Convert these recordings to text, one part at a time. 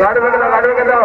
গাড়ি ভেঙে দাও গাড়ি ভেঙে দাও।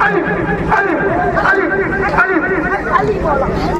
Alif! Alif!